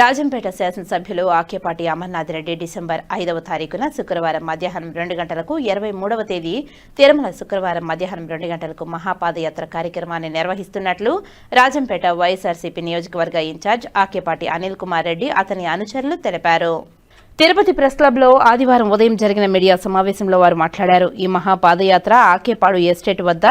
రాజంపేట శాసనసభ్యులు ఆకేపాటి అమర్నాథ్ రెడ్డి డిసెంబర్ ఐదవ తారీఖున శుక్రవారం మధ్యాహ్నం రెండు గంటలకు ఇరవై మూడవ తేదీ తిరుమల శుక్రవారం మధ్యాహ్నం రెండు గంటలకు మహాపాదయాత్ర కార్యక్రమాన్ని నిర్వహిస్తున్నట్లు రాజంపేట వైఎస్ఆర్సీపీ నియోజకవర్గ ఇన్ఛార్జ్ ఆకేపాటి అనిల్ కుమార్ రెడ్డి అతని అనుచరులు తెలిపారు. తిరుపతి ప్రెస్ క్లబ్లో ఆదివారం ఉదయం జరిగిన మీడియా సమావేశంలో వారు మాట్లాడారు. ఈ మహాపాదయాత్ర ఆకేపాడు ఎస్టేట్ వద్ద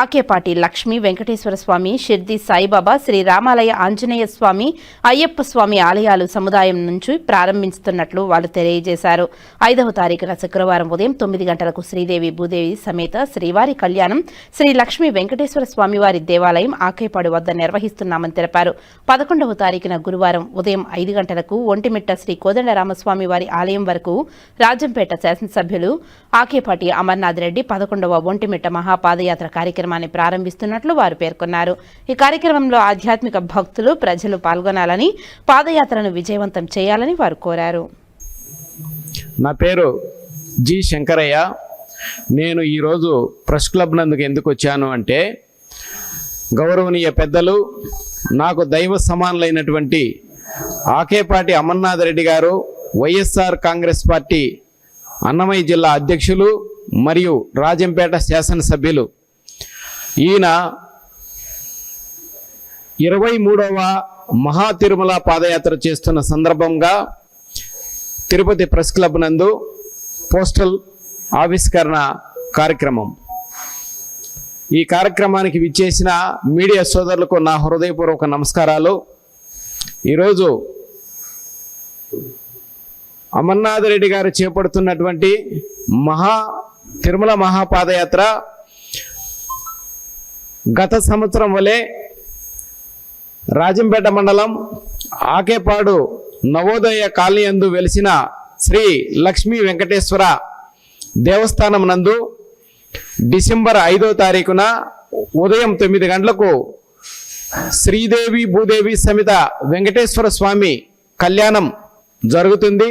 ఆకేపాటి లక్ష్మీ వెంకటేశ్వర స్వామి షిర్ది సాయిబాబా శ్రీ రామాలయ ఆంజనేయ స్వామి అయ్యప్ప స్వామి ఆలయాలు సముదాయం నుంచి ప్రారంభిస్తున్నట్లు వాళ్ళు తెలియజేశారు. ఐదవ తారీఖున శుక్రవారం ఉదయం తొమ్మిది గంటలకు శ్రీదేవి భూదేవి సమేత శ్రీవారి కళ్యాణం శ్రీ లక్ష్మీ వెంకటేశ్వర స్వామివారి దేవాలయం ఆకేపాడు వద్ద నిర్వహిస్తున్నామని తెలిపారు. పదకొండవ తారీఖున గురువారం ఉదయం ఐదు గంటలకు ఒంటిమిట్ట శ్రీ కోదండరామస్వామి వారి ఆలయం వరకు రాజంపేట శాసనసభ్యులు ఆకేపాటి అమర్నాథ్ రెడ్డి పదకొండవ ఒంటిమిట్ట మహాపాదయాత్ర కార్యక్రమాన్ని ప్రారంభిస్తున్నట్లు వారు పేర్కొన్నారు. ఈ కార్యక్రమంలో ఆధ్యాత్మిక భక్తులు ప్రజలు పాల్గొనాలని పాదయాత్రను విజయవంతం చేయాలని వారు కోరారు. నా పేరు జి శంకరయ్య. నేను ఈరోజు ప్రెస్ క్లబ్ నందుకు ఎందుకు వచ్చాను అంటే గౌరవనీయ పెద్దలు నాకు దైవ సమానులైనటువంటి ఆకేపాటి అమర్నాథ్ రెడ్డి గారు వైఎస్ఆర్ కాంగ్రెస్ పార్టీ అన్నమయ్య జిల్లా అధ్యక్షులు మరియు రాజంపేట శాసనసభ్యులు. ఈయన ఇరవై మూడవ మహా తిరుమల పాదయాత్ర చేస్తున్న సందర్భంగా తిరుపతి ప్రెస్ క్లబ్ నందు పోస్టల్ ఆవిష్కరణ కార్యక్రమం. ఈ కార్యక్రమానికి విచ్చేసిన మీడియా సోదరులకు నా హృదయపూర్వక నమస్కారాలు. ఈరోజు అమర్నాథ్ రెడ్డి గారు చేపడుతున్నటువంటి మహా తిరుమల మహాపాదయాత్ర గత సంవత్సరం వలె రాజంపేట మండలం ఆకేపాడు నవోదయ కాలనీ అందు వెలిసిన శ్రీ లక్ష్మీ వెంకటేశ్వర దేవస్థానం నందు డిసెంబర్ ఐదో తారీఖున ఉదయం తొమ్మిది గంటలకు శ్రీదేవి భూదేవి సమిత వెంకటేశ్వర స్వామి కళ్యాణం జరుగుతుంది.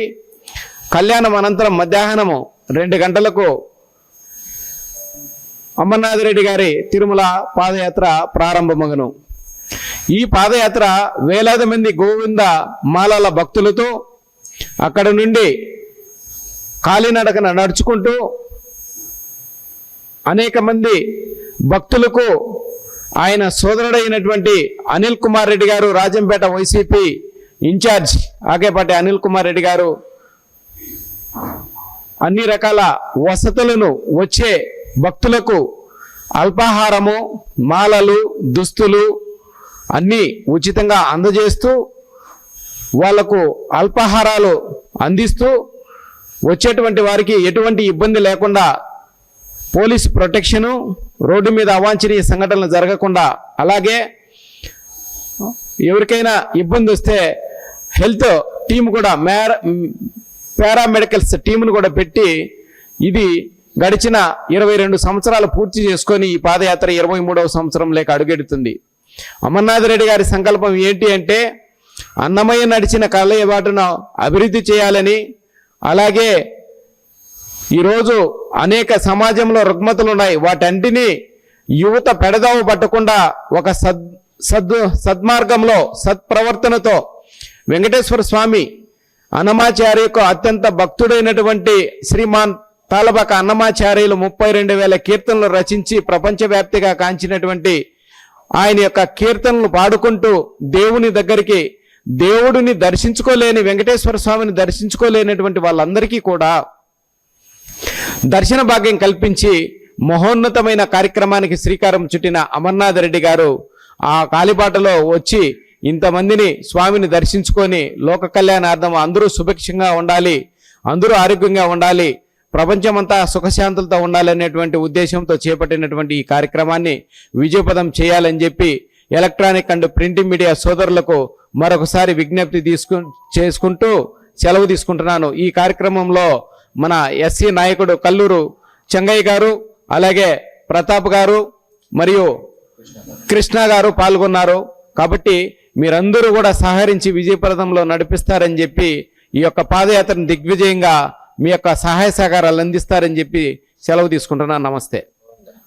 కళ్యాణం అనంతరం మధ్యాహ్నము రెండు గంటలకు అమర్నాథరెడ్డి గారి తిరుమల పాదయాత్ర ప్రారంభమగును. ఈ పాదయాత్ర వేలాది మంది గోవింద మాలల భక్తులతో అక్కడ నుండి కాలినడకన నడుచుకుంటూ అనేక మంది భక్తులకు ఆయన సోదరుడైనటువంటి అనిల్ కుమార్ రెడ్డి గారు రాజంపేట వైసీపీ ఇన్ఛార్జ్ ఆకేపాటి అనిల్ కుమార్ రెడ్డి గారు అన్ని రకాల వసతులను వచ్చే భక్తులకు అల్పాహారము మాలలు దుస్తులు అన్నీ ఉచితంగా అందజేస్తూ వాళ్ళకు అల్పాహారాలు అందిస్తూ వచ్చేటువంటి వారికి ఎటువంటి ఇబ్బంది లేకుండా పోలీస్ ప్రొటెక్షను రోడ్డు మీద అవాంఛనీయ సంఘటనలు జరగకుండా అలాగే ఎవరికైనా ఇబ్బంది వస్తే హెల్త్ టీం కూడా మేర పారామెడికల్స్ టీమును కూడా పెట్టి ఇది గడిచిన ఇరవై రెండు సంవత్సరాలు పూర్తి చేసుకొని ఈ పాదయాత్ర ఇరవై మూడవ సంవత్సరం లేక అడుగెడుతుంది. అమర్నాథ్ రెడ్డి గారి సంకల్పం ఏంటి అంటే అన్నమయ్య నడిచిన కలయబాటును అభివృద్ధి చేయాలని అలాగే ఈరోజు అనేక సమాజంలో రుగ్మతలు ఉన్నాయి. వాటంటిని యువత పెడదావ పట్టకుండా ఒక సద్ సద్ సద్మార్గంలో సత్ప్రవర్తనతో వెంకటేశ్వర స్వామి అన్నమాచార్యకు అత్యంత భక్తుడైనటువంటి శ్రీమాన్ తాలబక అన్నమాచార్యులు ముప్పై రెండు వేల కీర్తనలు రచించి ప్రపంచవ్యాప్తిగా కాంచినటువంటి ఆయన యొక్క కీర్తనలు పాడుకుంటూ దేవుని దగ్గరికి దేవుడిని దర్శించుకోలేని వెంకటేశ్వర స్వామిని దర్శించుకోలేనటువంటి వాళ్ళందరికీ కూడా దర్శన భాగ్యం కల్పించి మహోన్నతమైన కార్యక్రమానికి శ్రీకారం చుట్టిన అమర్నాథ్ రెడ్డి గారు ఆ కాలిబాటలో వచ్చి ఇంతమందిని స్వామిని దర్శించుకొని లోక కళ్యాణార్థం అందరూ సుభిక్షంగా ఉండాలి అందరూ ఆరోగ్యంగా ఉండాలి ప్రపంచమంతా సుఖశాంతులతో ఉండాలనేటువంటి ఉద్దేశంతో చేపట్టినటువంటి ఈ కార్యక్రమాన్ని విజయపదం చేయాలని చెప్పి ఎలక్ట్రానిక్ అండ్ ప్రింటింగ్ మీడియా సోదరులకు మరొకసారి విజ్ఞప్తి తీసుకు చేసుకుంటూ సెలవు తీసుకుంటున్నాను. ఈ కార్యక్రమంలో మన ఎస్సీ నాయకుడు కల్లూరు చెంగయ్య గారు అలాగే ప్రతాప్ గారు మరియు కృష్ణ గారు పాల్గొన్నారు. కాబట్టి మీరందరూ కూడా సహకరించి విజయప్రదంలో నడిపిస్తారని చెప్పి ఈ యొక్క పాదయాత్రను దిగ్విజయంగా మీ యొక్క సహాయ సహకారాలు అందిస్తారని చెప్పి సెలవు తీసుకుంటున్నాను. నమస్తే.